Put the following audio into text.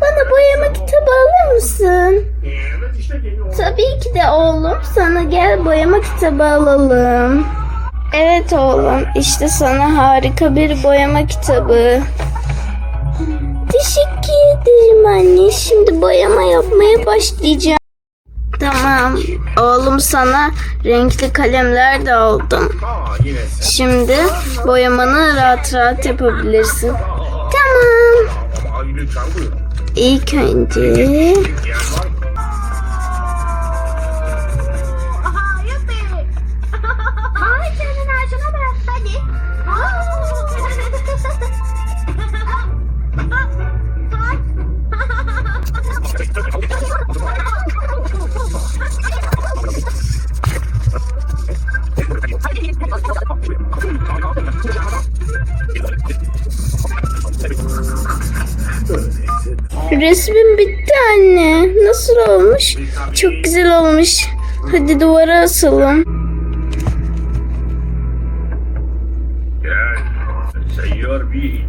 Bana boyama kitabı alır mısın? Tabii ki de oğlum. Sana gel boyama kitabı alalım. Evet oğlum. İşte sana harika bir boyama kitabı. Teşekkür ederim anne. Şimdi boyama yapmaya başlayacağım. Tamam. Oğlum sana renkli kalemler de aldım. Şimdi boyamanı rahat rahat yapabilirsin. Tamam. E candy. Resmin bitti anne. Nasıl olmuş? Çok güzel olmuş. Hadi duvara asalım. Gel. Seyyar bir.